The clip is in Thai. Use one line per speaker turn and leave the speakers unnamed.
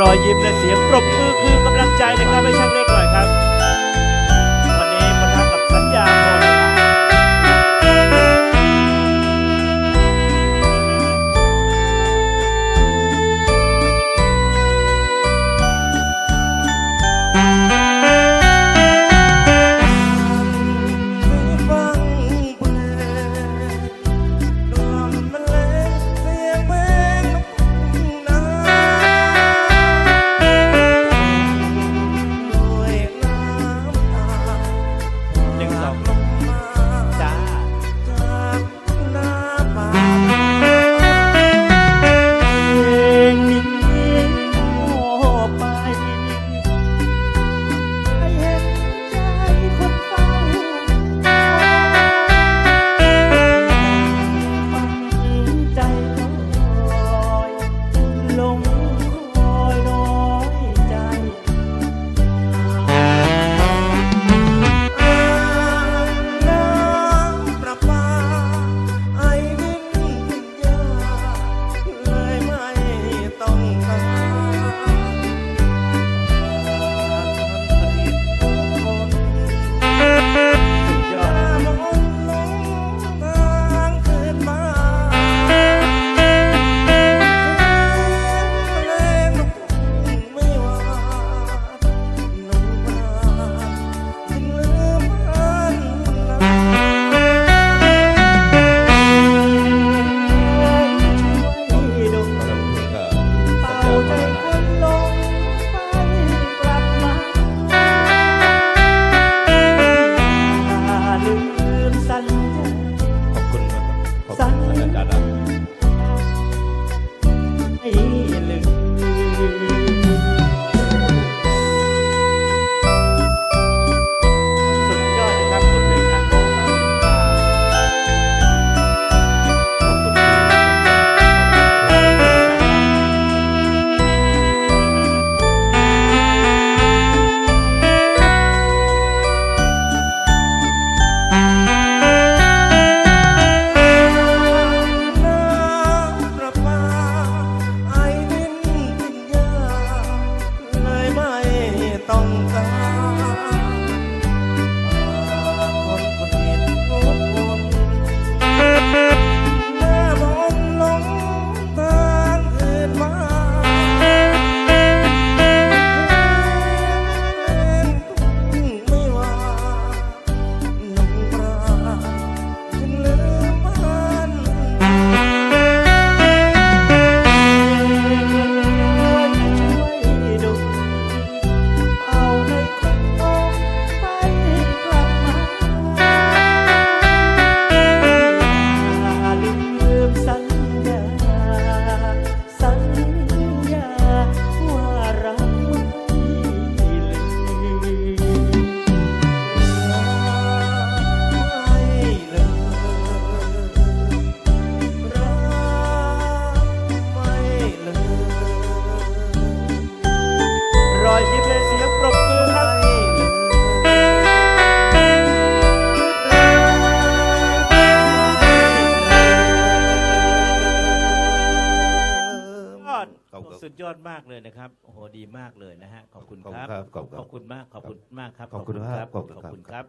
รอยยิ้มและเสียงปรบมือคือกำลังใจนะครับให้ช่างเล็กหน่อยครับ
ขอบคุณ
สุดยอด
มาก
เล
ย
นะครับโอ้โหดีมากเลยนะฮะขอบคุณครับ
ขอบคุณ
มากขอบคุณมากครับ
ขอบคุณครับ
ขอบคุณ
ครั
บ